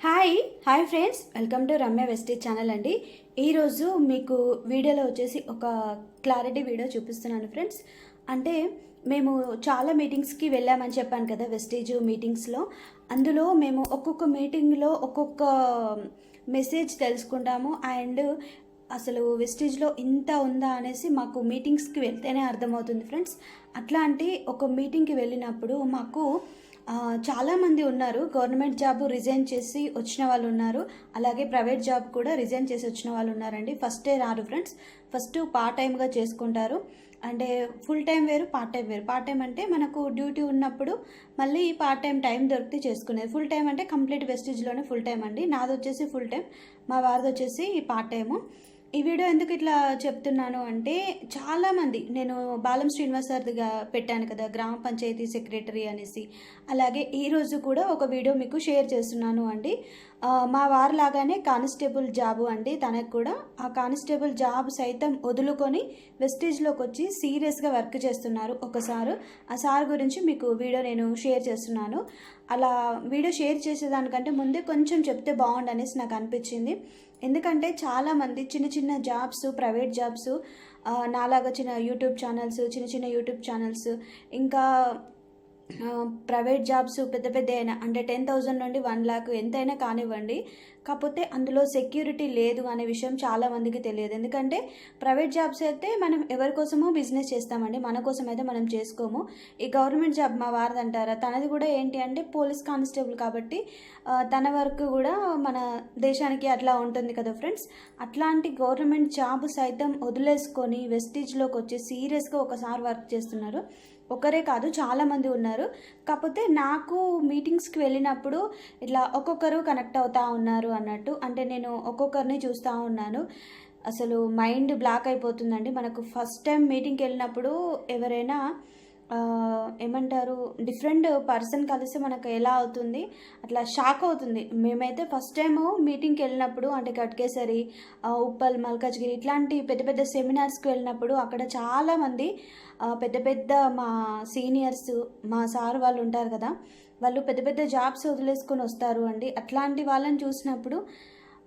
Hi hi friends welcome to Ramya వెస్టీ channel అండి. ఈరోజు మీకు వీడియోలో వచ్చేసి ఒక క్లారిటీ వీడియో చూపిస్తున్నాను ఫ్రెండ్స్ అంటే మేము చాలా మీటింగ్స్కి వెళ్ళామని చెప్పాను కదా వెస్టేజ్ మీటింగ్స్లో అందులో మేము ఒక్కొక్క మీటింగ్లో ఒక్కొక్క మెసేజ్ తెలుసుకుంటాము. అండ్ అసలు వెస్టేజ్లో ఇంత ఉందా అనేసి మాకు మీటింగ్స్కి వెళ్తేనే అర్థమవుతుంది ఫ్రెండ్స్ అట్లాంటి ఒక మీటింగ్కి వెళ్ళినప్పుడు మాకు చాలామంది ఉన్నారు. గవర్నమెంట్ జాబ్ రిజైన్ చేసి వచ్చిన వాళ్ళు ఉన్నారు. అలాగే ప్రైవేట్ జాబ్ కూడా రిజైన్ చేసి వచ్చిన వాళ్ళు ఉన్నారండి. ఫస్టే రారు ఫ్రెండ్స్. ఫస్ట్ పార్ట్ టైమ్గా చేసుకుంటారు. అంటే ఫుల్ టైం వేరు పార్ట్ టైం వేరు. పార్ట్ టైం అంటే మనకు డ్యూటీ ఉన్నప్పుడు మళ్ళీ పార్ట్ టైం టైం దొరికితే చేసుకునేది. ఫుల్ టైం అంటే కంప్లీట్ వెస్టేజ్లోనే ఫుల్ టైం అండి. నాది వచ్చేసి ఫుల్ టైం మా వారిది వచ్చేసి పార్ట్ టైము. ఈ వీడియో ఎందుకు ఇట్లా చెప్తున్నాను అంటే చాలామంది నేను బాలం శ్రీనివాస్ సార్దిగా పెట్టాను కదా గ్రామ పంచాయతీ సెక్రటరీ అనేసి. అలాగే ఈరోజు కూడా ఒక వీడియో మీకు షేర్ చేస్తున్నాను అండి. మా వారు లాగానే కానిస్టేబుల్ జాబు అండి తనకు కూడా. ఆ కానిస్టేబుల్ జాబ్ సైతం వదులుకొని వెస్టేజ్లోకి వచ్చి సీరియస్గా వర్క్ చేస్తున్నారు ఒక సారు ఆ సార్ గురించి మీకు వీడియో నేను షేర్ చేస్తున్నాను. అలా వీడియో షేర్ చేసేదానికంటే ముందే కొంచెం చెప్తే బాగుండు అనేసి నాకు అనిపించింది. ఎందుకంటే చాలామంది చిన్న చిన్న జాబ్స్ ప్రైవేట్ జాబ్స్ నాలాగా చిన్న యూట్యూబ్ ఛానల్స్ చిన్న చిన్న యూట్యూబ్ ఛానల్స్ ఇంకా ప్రైవేట్ జాబ్స్ పెద్ద పెద్ద అయినా అంటే టెన్ థౌజండ్ నుండి వన్ ల్యాక్ ఎంతైనా కానివ్వండి. కాకపోతే అందులో సెక్యూరిటీ లేదు అనే విషయం చాలా మందికి తెలియదు. ఎందుకంటే ప్రైవేట్ జాబ్స్ అయితే మనం ఎవరి కోసమో బిజినెస్ చేస్తామండి. మన కోసం అయితే మనం చేసుకోము. ఈ గవర్నమెంట్ జాబ్ మా వారిది అంటారా తనది కూడా ఏంటి అంటే పోలీస్ కానిస్టేబుల్ కాబట్టి తన వరకు కూడా మన దేశానికి అట్లా ఉంటుంది కదా ఫ్రెండ్స్. అట్లాంటి గవర్నమెంట్ జాబ్ సైతం వదిలేసుకొని వెస్టీజ్లోకి వచ్చి సీరియస్గా ఒకసారి వర్క్ చేస్తున్నారు. ఒకరే కాదు చాలామంది ఉన్నారు. కాకపోతే నాకు మీటింగ్స్కి వెళ్ళినప్పుడు ఇట్లా ఒక్కొక్కరు కనెక్ట్ అవుతా ఉన్నారు అన్నట్టు. అంటే నేను ఒక్కొక్కరిని చూస్తూ ఉన్నాను. అసలు మైండ్ బ్లాక్ అయిపోతుందండి. మనకు ఫస్ట్ టైం మీటింగ్కి వెళ్ళినప్పుడు ఎవరైనా ఏమంటారు డిఫరెంట్ పర్సన్ కలిసి మనకు ఎలా అవుతుంది అట్లా షాక్ అవుతుంది. మేమైతే ఫస్ట్ టైం మీటింగ్కి వెళ్ళినప్పుడు అంటే కట్కేసరి ఉప్పల్ మల్కాజ్గిరి ఇట్లాంటి పెద్ద పెద్ద సెమినార్స్కి వెళ్ళినప్పుడు అక్కడ చాలామంది పెద్ద పెద్ద మా సీనియర్స్ మా సార్ వాళ్ళు ఉంటారు కదా వాళ్ళు పెద్ద పెద్ద జాబ్స్ వదిలేసుకొని వస్తారు అండి. అట్లాంటి వాళ్ళని చూసినప్పుడు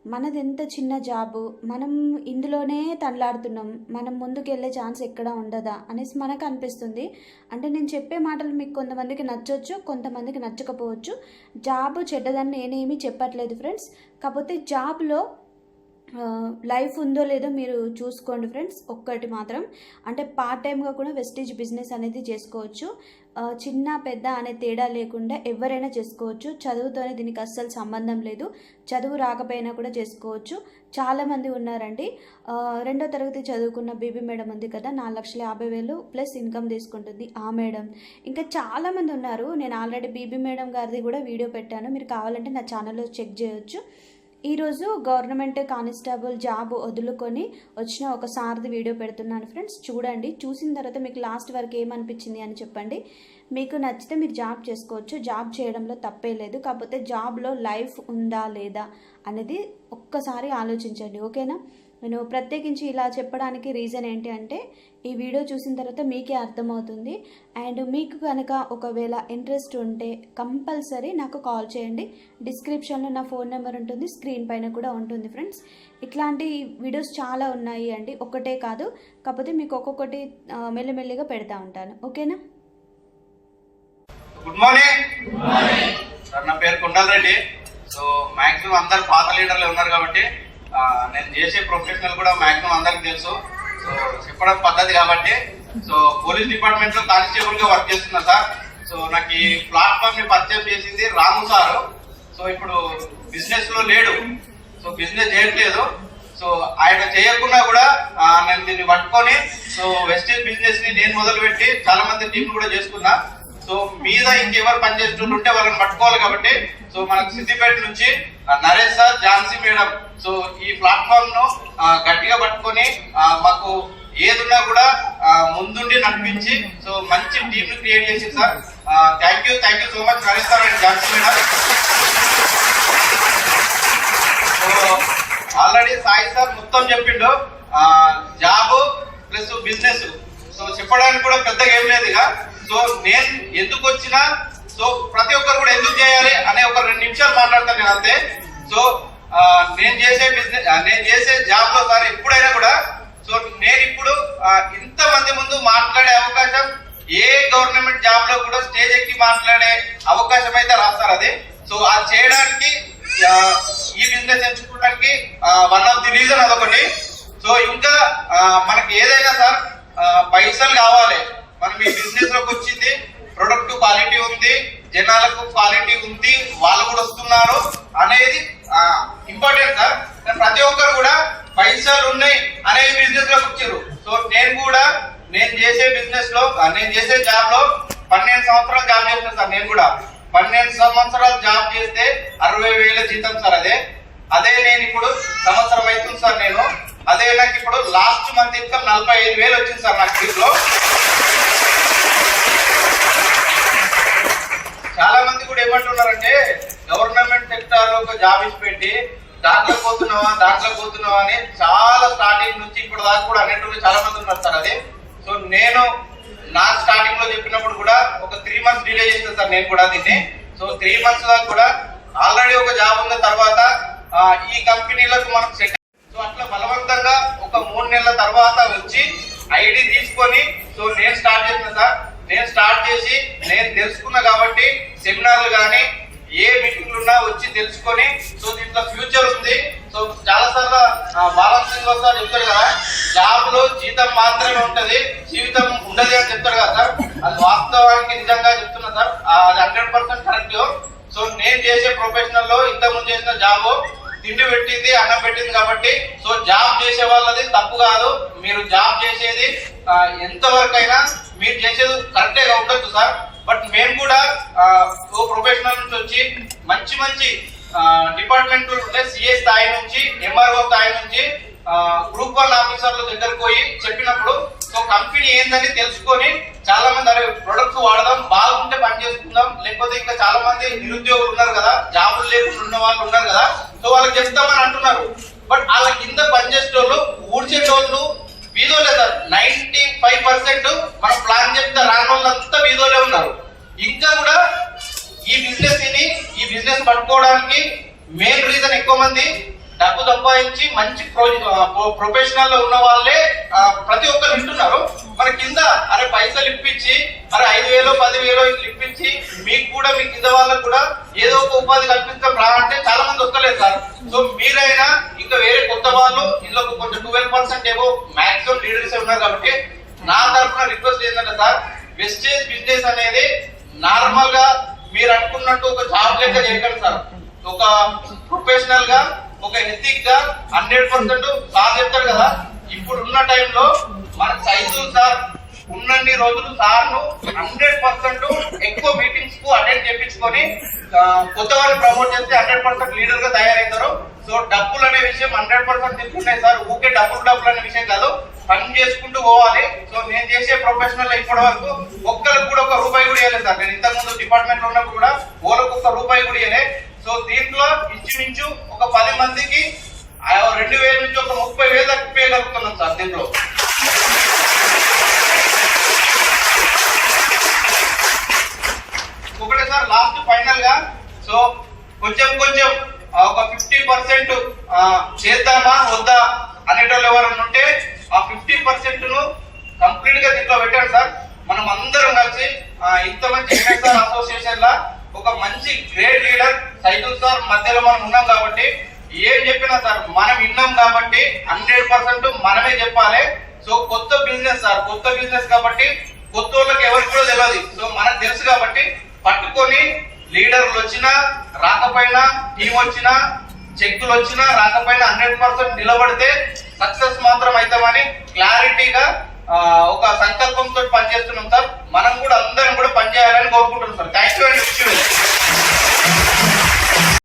మనదెంత చిన్న జాబు? మనం ఇందులోనే తనలాడుతున్నాం మనం ముందుకెళ్ళే ఛాన్స్ ఎక్కడ ఉండదా? అనేసి మనకు అనిపిస్తుంది అంటే నేను చెప్పే మాటలు మీకు కొంతమందికి నచ్చొచ్చు కొంతమందికి నచ్చకపోవచ్చు. జాబ్ చెడ్డదని నేనేమీ చెప్పట్లేదు ఫ్రెండ్స్. కాకపోతే జాబ్లో లైఫ్ ఉందో లేదో మీరు చూసుకోండి ఫ్రెండ్స్ ఒక్కటి మాత్రం. అంటే పార్ట్ టైంగా కూడా వెస్టేజ్ బిజినెస్ అనేది చేసుకోవచ్చు. చిన్న పెద్ద అనే తేడా లేకుండా ఎవరైనా చేసుకోవచ్చు. చదువుతోనే దీనికి అస్సలు సంబంధం లేదు. చదువు రాకపోయినా కూడా చేసుకోవచ్చు. చాలామంది ఉన్నారండి. రెండో తరగతి చదువుకున్న బీబీ మేడం ఉంది కదా నాలుగు లక్షల యాభై వేలు ప్లస్ ఇన్కమ్ తీసుకుంటుంది ఆ మేడం. ఇంకా చాలామంది ఉన్నారు. నేను ఆల్రెడీ బీబీ మేడం గారిది కూడా వీడియో పెట్టాను. మీరు కావాలంటే నా ఛానల్లో చెక్ చేయొచ్చు. ఈరోజు గవర్నమెంట్ కానిస్టేబుల్ జాబ్ వదులుకొని వచ్చిన ఒక సార్ది వీడియో పెడుతున్నాను ఫ్రెండ్స్. చూడండి చూసిన తర్వాత మీకు లాస్ట్ వరకు ఏమనిపించింది అని చెప్పండి. మీకు నచ్చితే మీరు జాబ్ చేసుకోవచ్చు. జాబ్ చేయడంలో తప్పే లేదు. కాకపోతే జాబ్లో లైఫ్ ఉందా లేదా అనేది ఒక్కసారి ఆలోచించండి. ఓకేనా? నేను ప్రత్యేకించి ఇలా చెప్పడానికి రీజన్ ఏంటి అంటే ఈ వీడియో చూసిన తర్వాత మీకే అర్థమవుతుంది. అండ్ మీకు కనుక ఒకవేళ ఇంట్రెస్ట్ ఉంటే కంపల్సరీ నాకు కాల్ చేయండి. డిస్క్రిప్షన్లో నా ఫోన్ నెంబర్ ఉంటుంది స్క్రీన్ పైన కూడా ఉంటుంది ఫ్రెండ్స్. ఇట్లాంటి వీడియోస్ చాలా ఉన్నాయి అండి. ఒకటే కాదు కాకపోతే మీకు ఒక్కొక్కటి మెల్లమెల్లిగా మెల్లిమెల్లిగా పెడతా ఉంటాను. ఓకేనా? Good morning. సార్ నా పేరు కుండల్ రెడ్డి సో మాక్సిమం అందరు పాత లీడర్లు ఉన్నారు కాబట్టి నేను చేసే ప్రొఫెషనల్ కూడా మాక్సిమం అందరికి తెలుసు. సో చెప్పడం పద్ధతి కాబట్టి. సో పోలీస్ డిపార్ట్మెంట్లో కానిస్టేబుల్గా వర్క్ చేస్తున్నా సార్. సో నాకు ఈ ప్లాట్ఫామ్ని పర్చేస్ చేసింది రాము సార్. సో ఇప్పుడు బిజినెస్లో లేడు. సో బిజినెస్ చేయట్లేదు. సో ఆయన చేయకుండా కూడా నేను దీన్ని పట్టుకొని సో వెస్టర్న్ బిజినెస్ని నేను మొదలుపెట్టి చాలా మంది టీం కూడా చేసుకున్నా. సో మీద ఇంకెవరు పనిచేస్తుంటే ఉంటే వాళ్ళని పట్టుకోవాలి కాబట్టి సో మనకు సిద్దిపేట నుంచి Naresh sir Jhansi madam so ఈ ప్లాట్ఫామ్ను గట్టిగా పట్టుకొని మాకు ఏదున్నా కూడా ముందుండి నడిపించి సో మంచి టీమ్ను క్రియేట్ చేసింది sir. Thank you thank you so much Naresh sir and Jhansi madam. So already Sai sir మొత్తం చెప్పిండు. Job plus business. సో చెప్పడానికి కూడా పెద్దగా ఏం లేదు ఇక. సో నేను ఎందుకు వచ్చినా సో ప్రతి ఒక్కరు కూడా ఎందుకు చేయాలి అనే ఒక రెండు నిమిషాలు మాట్లాడతాను నేను అంతే. సో నేను చేసే బిజినెస్ నేను చేసే జాబ్లో సార్ ఎప్పుడైనా కూడా సో నేను ఇప్పుడు ఇంతమంది ముందు మాట్లాడే అవకాశం ఏ గవర్నమెంట్ జాబ్లో కూడా స్టేజ్ ఎక్కి మాట్లాడే అవకాశం అయితే రాస్తారు అది. సో అది చేయడానికి ఈ బిజినెస్ ఎంచుకోవడానికి వన్ ఆఫ్ ది రీజన్ అదొకటి. సో ఇంకా మనకి ఏదైనా సార్ పైసలు కావాలి. మనం ఈ బిజినెస్లోకి వచ్చింది ప్రొడక్ట్ క్వాలిటీ ఉంది జనాలకు క్వాలిటీ ఉంది వాళ్ళు కూడా వస్తున్నారు అనేది ఇంపార్టెంట్ సార్ ప్రతి ఒక్కరు కూడా పైసలు ఉన్నాయి అనే బిజినెస్లోకి వచ్చారు. సో నేను కూడా నేను చేసే బిజినెస్లో నేను చేసే జాబ్లో పన్నెండు సంవత్సరాలు జాబ్ చేస్తున్నాను సార్ నేను కూడా. పన్నెండు సంవత్సరాలు జాబ్ చేస్తే అరవై వేల జీతం సార్ అదే. అదే నేను ఇప్పుడు సంవత్సరం అవుతుంది సార్ నేను. అదే నాకు ఇప్పుడు లాస్ట్ మంత్ ఇన్కమ్ నలభై ఐదు వేలు వచ్చింది సార్ నాకు దీంట్లో చాలా మంది కూడా ఏమంటున్నారంటే గవర్నమెంట్ సెక్టార్లో ఒక జాబ్ ఇచ్చి పెట్టి దాంట్లో పోతున్నావా దాంట్లో పోతున్నావా అని చాలా స్టార్టింగ్ నుంచి ఇప్పుడు దాకా కూడా అనేటువంటి చాలా మంది ఉన్నారు సార్ అది. సో నేను నా స్టార్టింగ్లో చెప్పినప్పుడు కూడా ఒక త్రీ మంత్స్ డిలే చేస్తాను సార్ నేను కూడా దీన్ని. సో త్రీ మంత్స్ దాకా కూడా ఆల్రెడీ ఒక జాబ్ ఉన్న తర్వాత ఈ కంపెనీలకు మనం సెట్ సో అట్లా బలవంతంగా ఒక మూడు నెలల తర్వాత వచ్చి ఐడి తీసుకొని సో నేను స్టార్ట్ చేసిన సార్. నేను స్టార్ట్ చేసి నేను తెలుసుకున్నా కాబట్టి సెమినార్లు కానీ ఏ మీటింగ్లు ఉన్నా వచ్చి తెలుసుకొని సో దీంట్లో ఫ్యూచర్ ఉంది. సో చాలా సార్లు బాలన్ సింగ్ సార్ చెప్తారు కదా జాబ్లో జీతం మాత్రమే ఉంటది జీవితం ఉండదు అని చెప్తారు కదా సార్. అది వాస్తవానికి నిజంగా చెప్తున్నా సార్. అది హండ్రెడ్ పర్సెంట్ కరెక్ట్. సో నేను చేసే ప్రొఫెషనల్లో ఇంతకుముందు చేసిన జాబ్ తిండి పెట్టింది అన్నం పెట్టింది కాబట్టి సో జాబ్ చేసే వాళ్ళది తప్పు కాదు. మీరు జాబ్ చేసేది ఎంతవరకైనా ఎంతవరకు అయినా మీరు చేసేది కరెక్టే ఉండొచ్చు సార్. బట్ మేము కూడా ఓ ప్రొఫెషనల్ నుంచి వచ్చి మంచి మంచి డిపార్ట్మెంట్ ఉంటే సిఏ స్థాయి నుంచి ఎంఆర్ఓ స్థాయి నుంచి గ్రూప్ వన్ ఆఫీసర్ల దగ్గరకు పోయి చెప్పినప్పుడు సో కంపెనీ ఏందని తెలుసుకొని చాలా మంది అరే ప్రొడక్ట్స్ వాడదాం బాగుంటే పని చేసుకుందాం. లేకపోతే ఇంకా చాలా మంది నిరుద్యోగులు ఉన్నారు కదా జాబులు లేకుండా ఉన్న వాళ్ళు ఉన్నారు కదా సో వాళ్ళకి చెప్తామని అంటున్నారు. బట్ వాళ్ళ కింద పనిచేసేటోళ్ళు ఊడ్చేటోళ్ళు వీధులే సార్. నైన్టీ ఫైవ్ పర్సెంట్ మన ప్లాన్ చెప్తే రాని వీధులే ఉన్నారు. ఇంకా కూడా ఈ బిజినెస్ని ఈ బిజినెస్ పట్టుకోవడానికి మెయిన్ రీజన్ ఎక్కువ మంది డబ్బు సంపాదించి మంచి ప్రొఫెషనల్లో ఉన్న వాళ్ళే ప్రతి ఒక్కరు వింటున్నారు. మన కింద అరే పైసలు ఇప్పించి అరే ఐదు వేలు పది వేలు ఇప్పించి మీకు కూడా మీ కింద వాళ్ళకు కూడా ఏదో ఒక ఉపాధి కల్పిస్తాం రా అంటే చాలా మంది వస్తలేదు సార్. సో మీరైనా ఇంకా వేరే కొత్త వాళ్ళు ఇందులో కొంచెం ట్వెల్వ్ పర్సెంట్ ఏవో మాక్సిమం లీడర్స్ ఉన్నారు కాబట్టి నా తరఫున రిక్వెస్ట్ ఏంటంటే సార్ వెస్టేజ్ బిజినెస్ అనేది నార్మల్గా మీరు అనుకున్నట్టు ఒక జాబ్ లెక్క చేయకండి సార్. ఒక ప్రొఫెషనల్గా ఒక ఎథిక్గా హండ్రెడ్ పర్సెంట్ సార్ చెప్తారు కదా. ఇప్పుడు ఉన్న టైంలో మన సైజులు సార్. ఉన్నన్ని రోజులు సార్ను హండ్రెడ్ పర్సెంట్ ఎక్కువ మీటింగ్స్కు అటెండ్ చేపించుకొని కొత్త వాళ్ళని ప్రమోట్ చేస్తే హండ్రెడ్ పర్సెంట్ లీడర్గా తయారవుతారు సో డబ్బులు అనే విషయం హండ్రెడ్ పర్సెంట్ తీసుకుంటాయి సార్. ఊకే డబ్బులు డబ్బులు అనే విషయం కాదు. పని చేసుకుంటూ పోవాలి. సో నేను చేసే ప్రొఫెషనల్ ఇప్పటి వరకు ఒక్కరికి కూడా ఒక రూపాయి కూడా ఇవ్వలేదు సార్. నేను ఇంతకుముందు డిపార్ట్మెంట్లో ఉన్నప్పుడు కూడా ఓలకు ఒక రూపాయి కూడా ఇవ్వలేదు సో దీంట్లో ఇంచుమించు ఒక పది మందికి రెండు వేల నుంచి ఒక ముప్పై వేల దాకా కలుగుతున్నాం సార్ దీంట్లో ఒకటే సార్ లాస్ట్ ఫైనల్గా సో కొంచెం కొంచెం ఒక ఫిఫ్టీ పర్సెంట్ చేద్దామా వద్దా అనేటోళ్ళు ఎవరైనా ఉంటే ఆ ఫిఫ్టీ పర్సెంట్ను కంప్లీట్గా దీంట్లో పెట్టాడు సార్. మనం అందరం కలిసి ఇంత మంచి ఎంఎస్ఆర్ అసోసియేషన్ లా ఒక మంచి గ్రేట్ లీడర్ సైకిల్ సార్ మధ్యలో మనం ఉన్నాం కాబట్టి ఏం చెప్పినా సార్ మనం విన్నాం కాబట్టి హండ్రెడ్ పర్సెంట్ మనమే చెప్పాలి. సో కొత్త బిజినెస్ సార్ కొత్త బిజినెస్ కాబట్టి కొత్త వాళ్ళకి ఎవరికి కూడా తెలియదు సో మనకు తెలుసు కాబట్టి పట్టుకొని లీడర్లు వచ్చినా రాకపోయినా టీం వచ్చినా చెక్కులు వచ్చినా రాకపోయినా హండ్రెడ్ పర్సెంట్ నిలబడితే సక్సెస్ మాత్రం అవుతామని క్లారిటీగా ఒక సంకల్పంతో పనిచేస్తున్నాం సార్. మనం కూడా అందరం కూడా పనిచేయాలని కోరుకుంటున్నాం సార్. థ్యాంక్ యూ అండి